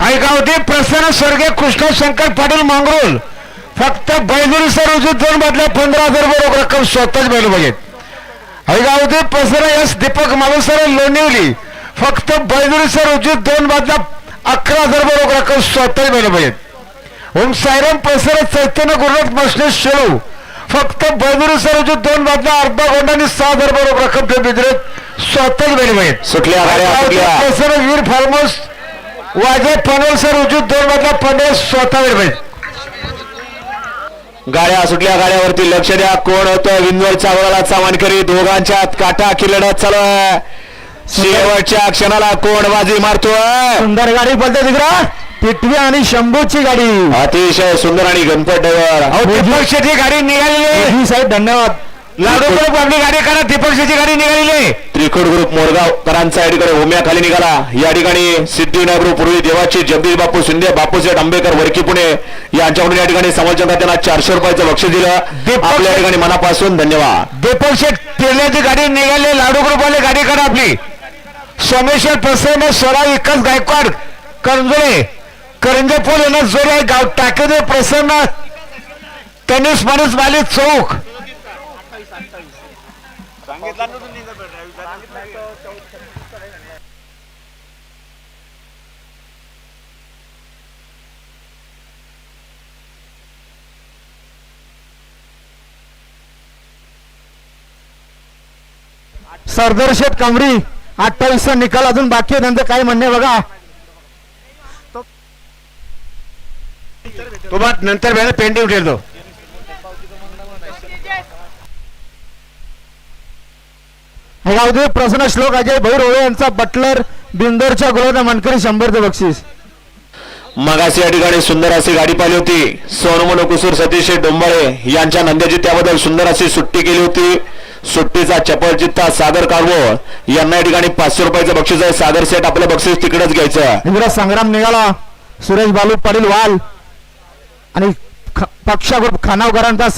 ऐकावती प्रसन्न स्वर्गीय कृष्ण शंकर पाटील मांगरोल. फक्त बैजुरी सर उजूत दोन बदल्या पंधरा हजार रुपये रोख रक्कम स्वतःच बैल बघेत ऐकावती प्रसन्न यश दीपक मालुसर लोणिवली. फक्त बैजुरी सर उजूत दोन बदल्या अकरा हजार रुपये रोख रक्कम स्वतःच बैल बघेत ओम सायराम प्रसन्न चैतन्य गुरुनाथ मशने शेळू. फक्त बैजुरी सर उजूत दोन बदल्या अर्धा गोंडाने सहा हजार रुपये रोख रक्कम ठेवून स्वतःच बघेत सुटल्या गाड्या सुटल्या. प्रसन्न वीर फार्म हाऊस वाजे पनवेल सर उजूत दोन मधला पंधरा स्वतः पाहिजे गाड्या सुटल्या गाड्यावरती लक्ष द्या. कोण होतं? विंदवरच्या वराला सावंतकरी दोघांच्या काटा लढत चालू आहे. शेवटच्या क्षणाला कोण बाजी मारतोय? सुंदर गाडी बोलते तिकडा. पिटवी आणि शंभूची गाडी. अतिशय सुंदर आणि गणपत ड्रायव्हर. दीपक शेट्टी गाडी निघालेली साहेब धन्यवाद. लाडू ग्रुप आपली गाडी करा शेट्टी गाडी निघालेली आहे. त्रिकुट ग्रुप मोरगावकरांचा या ठिकाणी होम्या खाली निघाला. या ठिकाणी सिद्धिविनायक ग्रुप पूर्वी देवाची जगदीश बापू शिंदे बापूसेठ आंबेकर वरकी पुणे यांच्याकडून या ठिकाणी समाजचंदा त्यांना चारशे रुपयाचं बक्षीस दिलं. आपल्या ठिकाणी मनापासून धन्यवाद. दीपक शेठ तिरल्याची गाडी निघाली लाडू ग्रुप वाले गाडी करा आपली. सोमेश्वर प्रसन्न स्वरा विकास गायकवाड करंजुळे करंजे पोल यांना जोर आहे गाव टाकेदे प्रसन्न तनिष माणूस माली चौक. सरदर्शत कमरी अठ्ठावीसचा निकाल अजून बाकी आहे त्यांचं काय म्हणणे बघा. तो बात नंतर वेळेला पेंटिंग ठेवतो. गावदेव प्रसन्न श्लोक अजय भाऊ रोळे यांचा बटलर बिंदोरच्या गुलाब मनकरी शंभरचं बक्षीस. मगाशी या ठिकाणी सुंदर अशी गाडी पाहिली होती. सोनमनो कुसूर सतीश डोंबाळे यांच्या नंद्याची त्याबद्दल सुंदर अशी सुट्टी केली होती. सुट्टीचा चपळ चित्ता सागर कारवो यांना या ठिकाणी पाचशे रुपयाचं बक्षीस आहे. सागर सेट आपलं बक्षीस तिकडेच घ्यायचं. इंदिरा संग्राम निघाला. सुरेश बालू पाटील वाल आणि पक्षा खानावकरांचा